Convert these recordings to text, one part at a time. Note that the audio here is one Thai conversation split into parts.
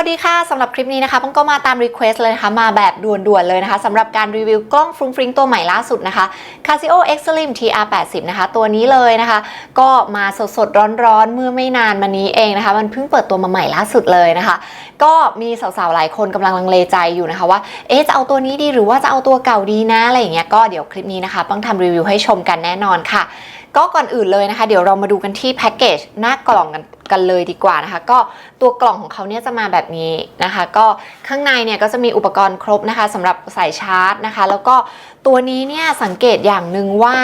วัสดีค่ะสำหรับคลิปนี้นะคะป้องก็มาตามรีเควสเลยนะคะมาแบบด่วนๆเลยนะคะสำหรับการรีวิวกล้องฟรุ้งฟริ้งตัวใหม่ล่าสุดนะคะ Casio X Slim TR80 นะคะ ตัวนี้เลยนะคะ ก็มาสดๆร้อนๆเมื่อไม่นานมานี้เองนะคะ มันเพิ่งเปิดตัวมาใหม่ล่าสุดเลยนะคะ ก็มีสาวๆหลายคนกำลังลังเลใจอยู่นะคะว่าเอ๊ะจะเอาตัวนี้ดีหรือว่าจะเอาตัวเก่าดีนะอะไรอย่างเงี้ยก็เดี๋ยวคลิปนี้นะคะป้องทำรีวิวให้ชมกันแน่นอนค่ะ ก็ก่อนอื่นเลยนะคะ เดี๋ยวเรามาดูกันที่แพ็กเกจหน้ากล่องกัน กันเลยดีกว่านะคะ ก็ตัวกล่องของเขาเนี่ยจะมาแบบนี้นะคะ ก็ข้างในเนี่ยก็จะมีอุปกรณ์ครบนะคะสำหรับใส่ชาร์จนะคะ แล้วก็ตัวนี้เนี่ยสังเกตอย่างหนึ่งว่า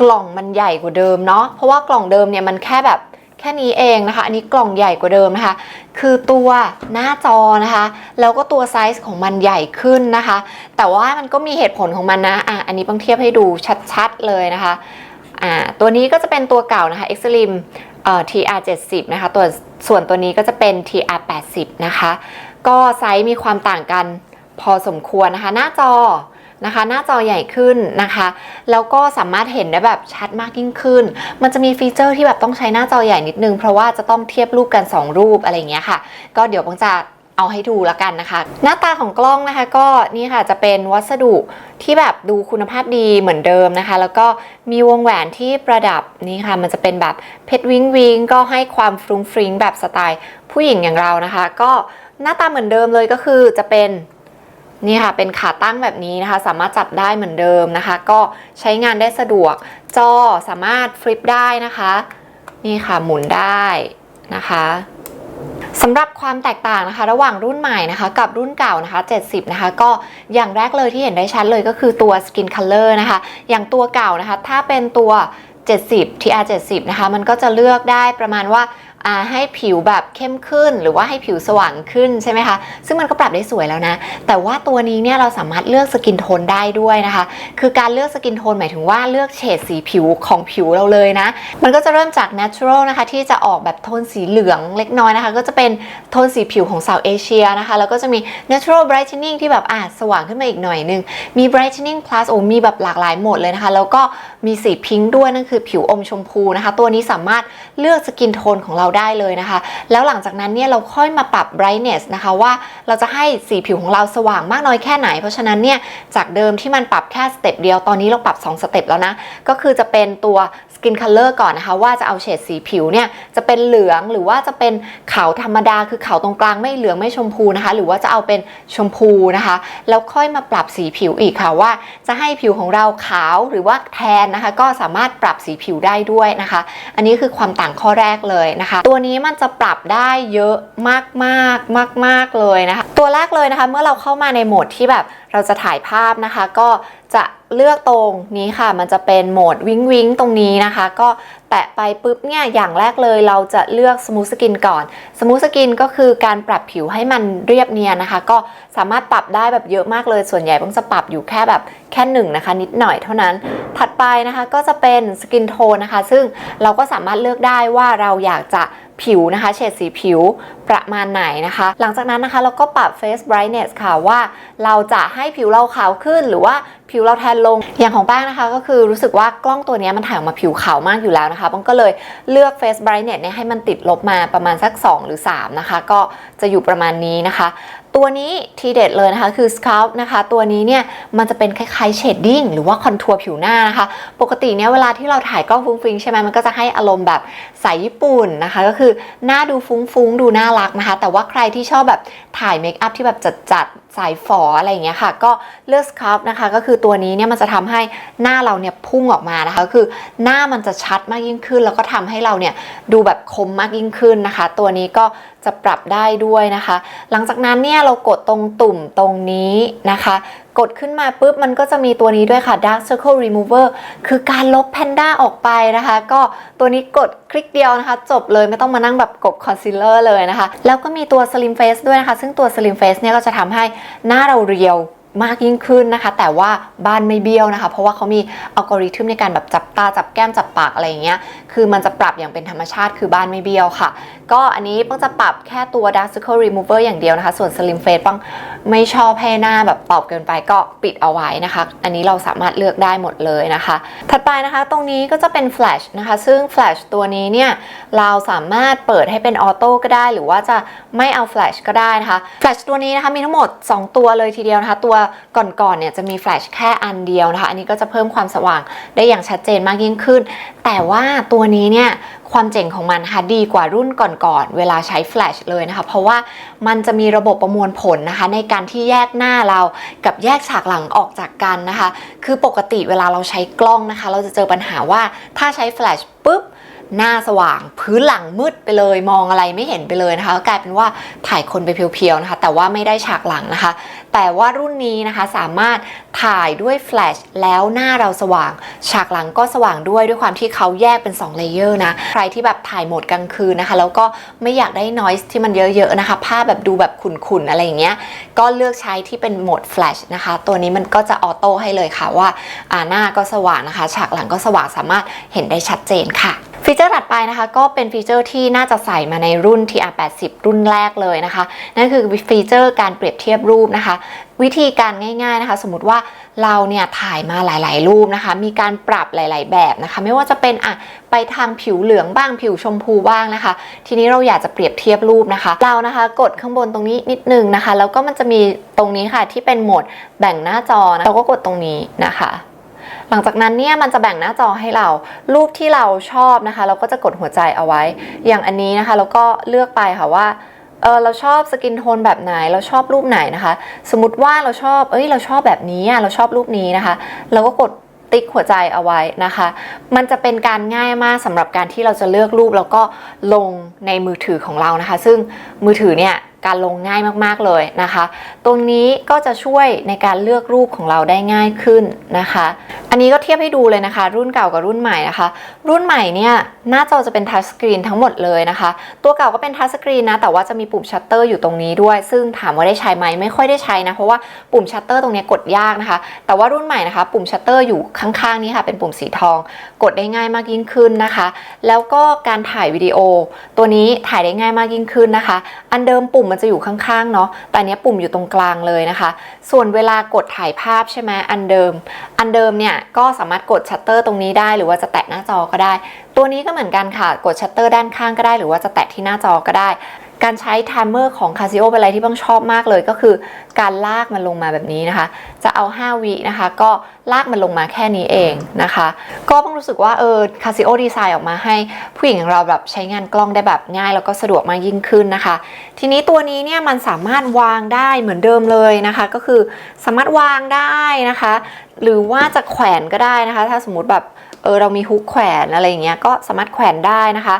กล่องมันใหญ่กว่าเดิมเนาะเพราะว่ากล่องเดิมเนี่ยมันแค่แบบแค่นี้เองนะคะ อันนี้กล่องใหญ่กว่าเดิมนะคะ คือตัวหน้าจอนะคะ แล้วก็ตัวไซส์ของมันใหญ่ขึ้นนะคะ แต่ว่ามันก็มีเหตุผลของมันนะ อะ อันนี้ต้องเทียบให้ดูชัดๆเลยนะคะ อ่า ตัวนี้ก็จะเป็นตัวเก่านะคะ Extreme เอ่อ TR 70นะคะตัวส่วนตัวนี้ก็จะเป็น TR 80นะคะก็ไซส์มีความต่างกันพอสมควรนะคะ หน้าจอนะคะหน้าจอใหญ่ขึ้นนะคะ แล้วก็สามารถเห็นได้แบบชัดมากยิ่งขึ้น มันจะมีฟีเจอร์ที่แบบต้องใช้หน้าจอใหญ่นิดนึง เพราะว่าจะต้องเทียบรูปกัน 2 รูปอะไรเงี้ยค่ะ ก็เดี๋ยวบางจะ เอาให้ดูละกันนะคะ หน้าตาของกล้องนะคะ ก็นี่ค่ะจะเป็นวัสดุที่แบบดูคุณภาพดีเหมือนเดิมนะคะ แล้วก็มีวงแหวนที่ประดับนี่ค่ะ มันจะเป็นแบบเพชรวิงวิงก็ให้ความฟรุ้งฟริ้งแบบสไตล์ผู้หญิงอย่างเรานะคะ ก็หน้าตาเหมือนเดิมเลยก็คือจะเป็นนี่ค่ะ เป็นขาตั้งแบบนี้นะคะ สามารถจับได้เหมือนเดิมนะคะ ก็ใช้งานได้สะดวก จอสามารถฟลิปได้นะคะ นี่ค่ะหมุนได้นะคะ สำหรับความแตกต่างนะคะ ระหว่างรุ่นใหม่นะคะ กับรุ่นเก่านะคะ 70 นะคะ ก็อย่างแรกเลยที่เห็นได้ชัดเลยก็คือตัว Skin Color นะคะ อย่างตัวเก่านะคะ ถ้าเป็นตัว 70 TR 70 นะคะ มันก็จะเลือกได้ประมาณว่าอ่า ให้ผิวแบบเข้มขึ้น หรือว่าให้ผิวสว่างขึ้นใช่ไหมคะ ซึ่งมันก็ปรับได้สวยแล้วนะ แต่ว่าตัวนี้เนี่ยเราสามารถเลือกสกินโทนได้ด้วยนะคะ คือการเลือกสกินโทนหมายถึงว่าเลือกเฉดสีผิวของผิวเราเลยนะ มันก็จะเริ่มจาก natural นะคะ ที่จะออกแบบโทนสีเหลืองเล็กน้อยนะคะ ก็จะเป็นโทนสีผิวของสาวเอเชียนะคะ แล้วก็จะมี natural brightening ที่แบบอะสว่างขึ้นมาอีกหน่อยนึง มี brightening plus โอ้มีแบบหลากหลายโหมดเลยนะคะ แล้วก็มีสีพิงค์ด้วยนั่นคือผิวอมชมพูนะคะ ตัวนี้สามารถเลือกสกินโทนของเราได้เลยนะคะ แล้วหลังจากนั้นเนี่ยเราค่อยมาปรับ brightness นะคะว่าเราจะให้สีผิวของเราสว่างมากน้อยแค่ไหน เพราะฉะนั้นเนี่ยจากเดิมที่มันปรับแค่สเต็ปเดียวตอนนี้เราปรับ 2 สเต็ปแล้วนะ ก็คือจะเป็นตัว skin color ก่อนนะคะ ว่าจะเอาเฉดสีผิวเนี่ยจะเป็นเหลืองหรือว่าจะเป็นขาวธรรมดา คือขาวตรงกลางไม่เหลืองไม่ชมพูนะคะ หรือว่าจะเอาเป็นชมพูนะคะ แล้วค่อยมาปรับสีผิวอีกค่ะว่า จะให้ผิวของเราขาวหรือว่าแทนนะคะ ก็สามารถปรับสีผิวได้ด้วยนะคะ อันนี้คือความต่างข้อแรกเลยนะคะตัวนี้มันจะปรับได้เยอะมากมากมากมากๆเลยนะคะ ตัวแรกเลยนะคะ เมื่อเราเข้ามาในโหมดที่แบบเราจะถ่ายภาพนะคะ ก็จะเลือกตรงนี้ค่ะ มันจะเป็นโหมดวิงวิงตรงนี้นะคะ ก็ แตะไปปุ๊บเนี่ยอย่างแรกเลยเราจะเลือกสมูทสกินก่อนสมูทสกินก็คือการปรับผิวให้มันเรียบเนียนนะคะ ก็สามารถปรับได้แบบเยอะมากเลยส่วนใหญ่ต้องจะปรับอยู่แค่แบบแค่หนึ่งนะคะ นิดหน่อยเท่านั้น ถัดไปนะคะก็จะเป็นสกินโทนนะคะ ซึ่งเราก็สามารถเลือกได้ว่าเราอยากจะผิวนะคะ เฉดสีผิว ประมาณไหนนะคะ หลังจากนั้นนะคะเราก็ปรับ face brightness ค่ะว่า เราจะให้ผิวเราขาวขึ้นหรือว่าผิวเราแทนลง อย่างของแป้งนะคะ ก็คือรู้สึกว่ากล้องตัวนี้มันถ่ายออกมาผิวขาวมากอยู่แล้วนะคะป้องก็เลยเลือก face brightness เนี่ยให้มันติดลบมาประมาณสัก 2 หรือ 3 นะคะ ก็จะอยู่ประมาณนี้นะคะ ตัวนี้ทีเด็ดเลยนะคะคือ scalp นะคะ ตัวนี้เนี่ยมันจะเป็นคล้ายๆเชดดิ้งหรือว่าคอนทัวร์ผิวหน้านะคะ ปกติเนี่ยเวลาที่เราถ่ายกล้องฟุ้งฟิ้งใช่ไหมมันก็จะให้อารมณ์แบบสายญี่ปุ่นนะคะ ก็คือหน้าดูฟุ้งๆดูน่ารักนะคะ แต่ว่าใครที่ชอบแบบถ่ายเมคอัพที่แบบจัดๆ สายฝออะไรอย่างเงี้ยค่ะ ก็เลือกสครับนะคะ ก็คือตัวนี้เนี่ยมันจะทำให้หน้าเราเนี่ยพุ่งออกมานะคะ คือหน้ามันจะชัดมากยิ่งขึ้น แล้วก็ทำให้เราเนี่ยดูแบบคมมากยิ่งขึ้นนะคะ ตัวนี้ก็จะปรับได้ด้วยนะคะ หลังจากนั้นเนี่ยเรากดตรงตุ่มตรงนี้นะคะ กดขึ้นมาปุ๊บมันก็จะมีตัวนี้ด้วยค่ะ Dark Circle Remover คือการลบแพนด้าออกไปนะคะ ก็ตัวนี้กดคลิกเดียวนะคะ จบเลยไม่ต้องมานั่งแบบกบคอนซีลเลอร์เลยนะคะ แล้วก็มีตัว Slim Face ด้วยนะคะ ซึ่งตัว Slim Face เนี่ยก็จะทำให้หน้าเราเรียว มากยิ่งขึ้นนะคะ แต่ว่าบ้านไม่เบี้ยวนะคะ เพราะว่าเขามีอัลกอริทึมในการแบบจับตาจับแก้มจับปากอะไรอย่างเงี้ยคือมันจะปรับอย่างเป็นธรรมชาติคือบ้านไม่เบี้ยวค่ะ ก็อันนี้ป้องจะปรับแค่ตัว dark circle remover อย่างเดียวนะคะ ส่วน slim face ป้องไม่ชอบให้หน้าแบบตอบเกินไปก็ปิดเอาไว้นะคะ อันนี้เราสามารถเลือกได้หมดเลยนะคะ ถัดไปนะคะตรงนี้ก็จะเป็น flash นะคะ ซึ่ง flash ตัวนี้เนี่ยเราสามารถเปิดให้เป็นออโต้ก็ได้ หรือว่าจะไม่เอา flash ก็ได้นะคะ flash ตัวนี้นะคะมีทั้งหมด 2 ตัวเลยทีเดียวนะคะตัวก่อนๆเนี่ยจะมี flash แค่อันเดียวนะคะ อันนี้ก็จะเพิ่มความสว่างได้อย่างชัดเจนมากยิ่งขึ้น แต่ว่าตัวนี้เนี่ยความเจ๋งของมันค่ะดีกว่ารุ่นก่อนๆเวลาใช้ flash เลยนะคะ เพราะว่ามันจะมีระบบประมวลผลนะคะ ในการที่แยกหน้าเรากับแยกฉากหลังออกจากกันนะคะ คือปกติเวลาเราใช้กล้องนะคะ เราจะเจอปัญหาว่าถ้าใช้ flash ปุ๊บ หน้าสว่าง พื้นหลังมืดไปเลย มองอะไรไม่เห็นไปเลยนะคะกลายเป็นว่าถ่ายคนไปเพียวๆนะคะ แต่ว่าไม่ได้ฉากหลังนะคะ แต่ว่ารุ่นนี้นะคะสามารถถ่ายด้วยแฟลชแล้วหน้าเราสว่าง ฉากหลังก็สว่างด้วยด้วยความที่เขาแยกเป็น2เลเยอร์นะใครที่แบบถ่ายโหมดกลางคืนนะคะ แล้วก็ไม่อยากได้นอยส์ที่มันเยอะๆนะคะ ภาพแบบดูแบบขุ่นๆอะไรอย่างเงี้ยก็เลือกใช้ที่เป็นโหมดแฟลชนะคะ ตัวนี้มันก็จะออโต้ให้เลยค่ะว่าหน้าก็สว่างนะคะ ฉากหลังก็สว่างสามารถเห็นได้ชัดเจนค่ะ ฟีเจอร์ถัดไปนะคะก็เป็นฟีเจอร์ที่น่าจะใส่มาในรุ่น TR80 รุ่นแรกเลยนะคะ นั่นคือฟีเจอร์การเปรียบเทียบรูปนะคะ วิธีการง่ายๆนะคะ สมมติว่าเราเนี่ยถ่ายมาหลาย ๆ รูปนะคะ มีการปรับหลาย ๆ แบบนะคะ ไม่ว่าจะเป็นอะไปทางผิวเหลืองบ้างผิวชมพูบ้างนะคะ ทีนี้เราอยากจะเปรียบเทียบรูปนะคะ เรานะคะกดข้างบนตรงนี้นิดนึงนะคะ แล้วก็มันจะมีตรงนี้ค่ะที่เป็นโหมดแบ่งหน้าจอนะเราก็กดตรงนี้นะคะ หลังจากนั้นเนี่ยมันจะแบ่งหน้าจอให้เรา รูปที่เราชอบนะคะ เราก็จะกดหัวใจเอาไว้ อย่างอันนี้นะคะเราก็เลือกไปค่ะว่าเออเราชอบสกินโทนแบบไหน เราชอบรูปไหนนะคะ สมมติว่าเราชอบเอ้ยเราชอบแบบนี้อะเราชอบรูปนี้นะคะ เราก็กดติ๊กหัวใจเอาไว้นะคะ มันจะเป็นการง่ายมากสำหรับการที่เราจะเลือกรูปแล้วก็ลงในมือถือของเรานะคะ ซึ่งมือถือเนี่ยการลงง่ายมากๆเลยนะคะ ตรงนี้ก็จะช่วยในการเลือกรูปของเราได้ง่ายขึ้นนะคะ อันนี้ก็เทียบให้ดูเลยนะคะ รุ่นเก่ากับรุ่นใหม่นะคะ รุ่นใหม่เนี่ยหน้าจอจะเป็นทัชสกรีนทั้งหมดเลยนะคะ ตัวเก่าก็เป็นทัชสกรีนนะแต่ว่าจะมีปุ่มชัตเตอร์อยู่ตรงนี้ด้วย ซึ่งถามว่าได้ใช้ไหมไม่ค่อยได้ใช้นะ เพราะว่าปุ่มชัตเตอร์ตรงนี้กดยากนะคะ แต่ว่ารุ่นใหม่นะคะ ปุ่มชัตเตอร์อยู่ข้างๆนี้ค่ะเป็นปุ่มสีทอง กดได้ง่ายมากยิ่งขึ้นนะคะ แล้วก็การถ่ายวิดีโอ ตัวนี้ถ่ายได้ง่ายมากยิ่งขึ้นนะคะ อันเดิมปุ่มมันจะอยู่ข้างๆเนาะแต่อันเนี้ยปุ่มอยู่ตรงกลางเลยนะคะ ส่วนเวลากดถ่ายภาพใช่ไหมอันเดิม อันเดิมเนี่ยก็สามารถกดชัตเตอร์ตรงนี้ได้หรือว่าจะแตะหน้าจอก็ได้ ตัวนี้ก็เหมือนกันค่ะ กดชัตเตอร์ด้านข้างก็ได้ หรือว่าจะแตะที่หน้าจอก็ได้ การใช้ไทม์เมอร์ของ Casio เป็นอะไรที่บ้างชอบมากเลยก็คือ การลากมันลงมาแบบนี้นะคะ จะเอา 5 วินะคะ ก็ลากมันลงมาแค่นี้เองนะคะ ก็บ้างรู้สึกว่าเออ Casio ดีไซน์ออกมาให้ผู้หญิงอย่างเราแบบใช้งานกล้องได้แบบง่ายแล้วก็สะดวกมากยิ่งขึ้นนะคะ ทีนี้ตัวนี้เนี่ยมันสามารถวางได้เหมือนเดิมเลยนะคะ ก็คือสามารถวางได้นะคะ หรือว่าจะแขวนก็ได้นะคะ ถ้าสมมติแบบเออเรามีฮุกแขวนอะไรอย่างเงี้ยก็สามารถแขวนได้นะคะ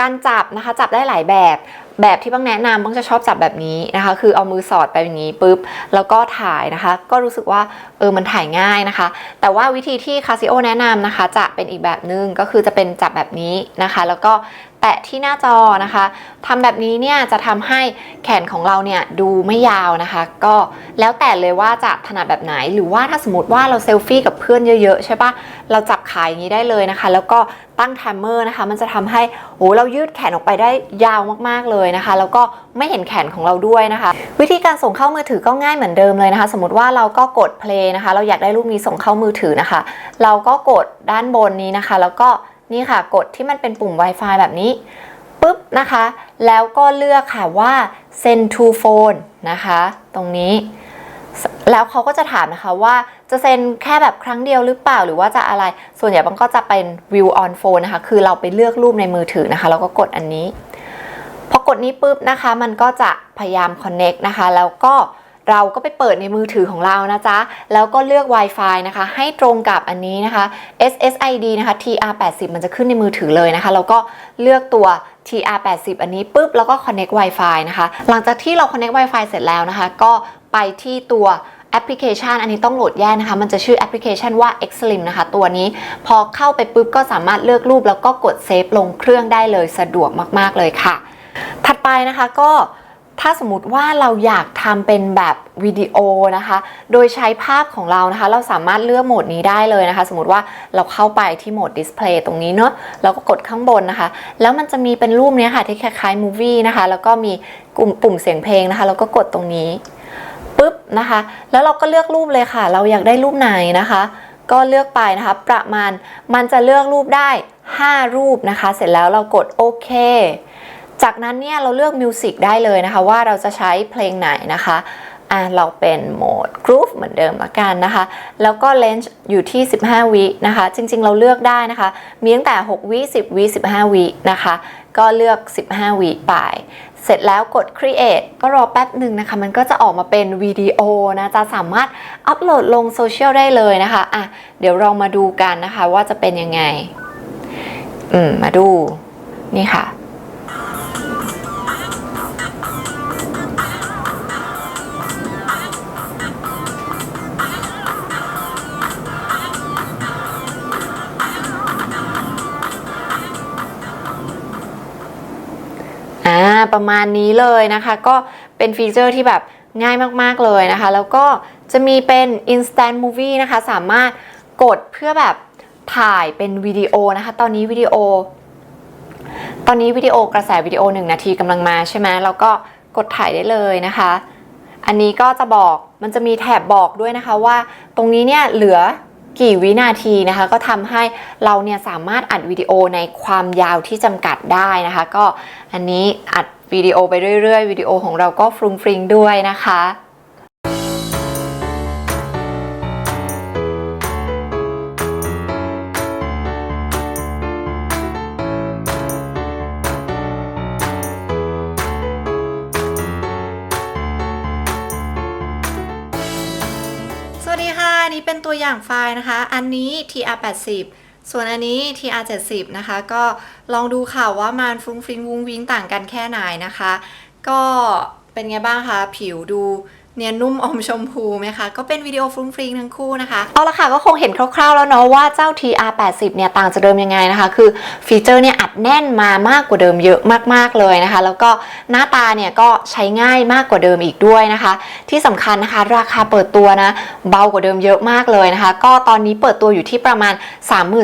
การจับนะคะจับได้หลายแบบ แบบที่บ้างแนะนำบ้างจะชอบจับแบบนี้นะคะ คือเอามือสอดไปอย่างนี้ปุ๊บแล้วก็ถ่ายนะคะ ก็รู้สึกว่าเออมันถ่ายง่ายนะคะ แต่ว่าวิธีที่คาซิโอแนะนำนะคะ จะเป็นอีกแบบนึงก็คือจะเป็นจับแบบนี้นะคะ แล้วก็ แตะที่หน้าจอนะคะทำแบบนี้เนี่ยจะทำให้แขนของเราเนี่ยดูไม่ยาวนะคะ ก็แล้วแต่เลยว่าจะถนัดแบบไหน หรือว่าถ้าสมมติว่าเราเซลฟี่กับเพื่อนเยอะๆใช่ปะเราจับขาอย่างนี้ได้เลยนะคะ แล้วก็ตั้งไทม์เมอร์นะคะ มันจะทำให้โอ้เรายืดแขนออกไปได้ยาวมากๆเลยนะคะ แล้วก็ไม่เห็นแขนของเราด้วยนะคะ วิธีการส่งเข้ามือถือก็ง่ายเหมือนเดิมเลยนะคะ สมมติว่าเราก็กด play นะคะ เราอยากได้รูปนี้ส่งเข้ามือถือนะคะ เราก็กดด้านบนนี้นะคะ แล้วก็ นี่ค่ะ กดที่มันเป็นปุ่ม Wi-Fi แบบนี้ปุ๊บนะคะ แล้วก็เลือกค่ะว่า send to phone นะคะ ตรงนี้ แล้วเขาก็จะถามนะคะว่าจะเซ็นแค่แบบครั้งเดียวหรือเปล่าหรือว่าจะอะไร ส่วนใหญ่มันก็จะเป็น view on phone นะคะ คือเราไปเลือกรูปในมือถือนะคะ แล้วก็กดอันนี้ พอกดนี้ปุ๊บนะคะ มันก็จะพยายาม connect นะคะ แล้วก็ เราก็ไปเปิดในมือถือของเรานะจ๊ะ แล้วก็เลือก Wi-Fi นะคะ ให้ตรงกับอันนี้นะคะ SSID นะคะ TR80 มันจะขึ้นในมือถือเลยนะคะ แล้วก็เลือกตัว TR80 อันนี้ปุ๊บ แล้วก็ connect Wi-Fi นะคะ หลังจากที่เรา connect Wi-Fi เสร็จแล้วนะคะ ก็ไปที่ตัวแอปพลิเคชันอันนี้ต้องโหลดแยกนะคะ มันจะชื่อแอปพลิเคชันว่า Xlim นะคะ ตัวนี้พอเข้าไปปุ๊บก็สามารถเลือกรูป แล้วก็กดเซฟลงเครื่องได้เลยสะดวกมาก ๆ เลยค่ะ ถัดไปนะคะก็ ถ้าสมมติว่าเราอยากทำเป็นแบบวิดีโอนะคะ โดยใช้ภาพของเรานะคะ เราสามารถเลือกโหมดนี้ได้เลยนะคะ สมมติว่าเราเข้าไปที่โหมดดิสเพลย์ตรงนี้เนาะเราก็กดข้างบนนะคะ แล้วมันจะมีเป็นรูปเนี้ยค่ะที่คล้ายๆมูวี่นะคะ แล้วก็มีกลุ่มปุ่มเสียงเพลงนะคะ แล้วก็กดตรงนี้ปุ๊บนะคะ แล้วเราก็เลือกรูปเลยค่ะ เราอยากได้รูปไหนนะคะ ก็เลือกไปนะคะ ประมาณมันจะเลือกรูปได้ 5 รูปนะคะ เสร็จแล้วเรากดโอเค จากนั้นเนี่ยเราเลือกมิวสิกได้เลยนะคะว่าเราจะใช้เพลงไหนนะคะอ่าเราเป็นโหมดกรุ๊ปเหมือนเดิมละกันนะคะ แล้วก็เลนส์อยู่ที่ 15 วินะคะ จริงๆ เราเลือกได้นะคะ มีตั้งแต่ 6 วิ 10 วิ 15 วินะคะ ก็เลือก 15 วิไป เสร็จแล้วกด create ก็รอแป๊บหนึ่งนะคะ มันก็จะออกมาเป็นวิดีโอนะ จะสามารถอัปโหลดลงโซเชียลได้เลยนะคะอะเดี๋ยวเรามาดูกันนะคะว่าจะเป็นยังไง อืม มาดู นี่ค่ะ ประมาณนี้เลยนะคะ ก็เป็นฟีเจอร์ที่แบบง่ายมากๆเลยนะคะ แล้วก็จะมีเป็น instant movie นะคะ สามารถกดเพื่อแบบถ่ายเป็นวิดีโอนะคะ ตอนนี้วิดีโอ ตอนนี้วิดีโอกระแสวิดีโอ1นาทีกำลังมาใช่ไหมแล้วก็กดถ่ายได้เลยนะคะ อันนี้ก็จะบอกมันจะมีแถบบอกด้วยนะคะว่าตรงนี้เนี่ยเหลือ กี่วินาทีนะคะ ก็ทำให้เราเนี่ยสามารถอัดวิดีโอในความยาวที่จำกัดได้นะคะ ก็อันนี้อัดวิดีโอไปเรื่อยๆวิดีโอของเราก็ฟรุงฟริงด้วยนะคะ อย่างไฟล์นะคะ อันนี้ tr80 ส่วนอันนี้ tr70 นะคะ ก็ลองดูค่ะว่ามันฟุ้งฟริ้งวุ้งวิ้งต่างกันแค่ไหนนะคะ ก็เป็นไงบ้างคะ ผิวดู เนี่ยนุ่มอมชมพูไหมคะ ก็เป็นวิดีโอฟรุ้งฟริ้งทั้งคู่นะคะ เอาละค่ะก็คงเห็นคร่าวๆแล้วเนาะว่าเจ้า tr80 เนี่ยต่างจากเดิมยังไงนะคะ คือฟีเจอร์เนี่ยอัดแน่นมามากกว่าเดิมเยอะมากๆเลยนะคะ แล้วก็หน้าตาเนี่ยก็ใช้ง่ายมากกว่าเดิมอีกด้วยนะคะ ที่สำคัญนะคะราคาเปิดตัวนะเบากว่าเดิมเยอะมากเลยนะคะ ก็ตอนนี้เปิดตัวอยู่ที่ประมาณ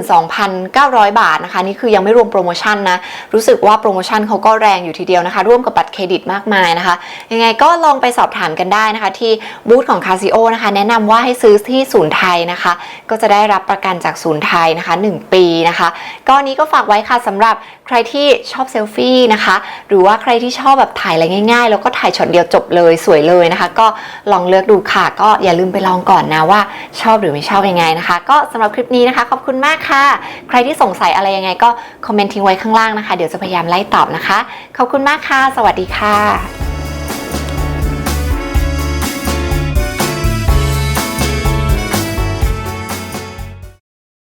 32,900 บาทนะคะ นี่คือยังไม่รวมโปรโมชั่นนะรู้สึกว่าโปรโมชั่นเขาก็แรงอยู่ทีเดียวนะคะ ร่วมกับบัตรเครดิตมากมายนะคะ ยังไงก็ลองไปสอบถามกันได้นะคะที่บูธของ Casio นะคะแนะนำว่าให้ซื้อที่ศูนย์ไทยนะคะ ก็จะได้รับประกันจากศูนย์ไทยนะคะ 1 ปีนะคะก็อันนี้ก็ฝากไว้ค่ะสำหรับใครที่ชอบเซลฟี่นะคะ หรือว่าใครที่ชอบแบบถ่ายอะไรง่ายๆ แล้วก็ถ่ายช็อตเดียวจบเลยสวยเลยนะคะ ก็ลองเลือกดูค่ะ ก็อย่าลืมไปลองก่อนนะว่าชอบหรือไม่ชอบยังไงนะคะ ก็สำหรับคลิปนี้นะคะ ขอบคุณมากค่ะ ใครที่สงสัยอะไรยังไงก็คอมเมนต์ทิ้งไว้ข้างล่างนะคะ เดี๋ยวจะพยายามไล่ตอบนะคะ ขอบคุณมากค่ะ สวัสดีค่ะ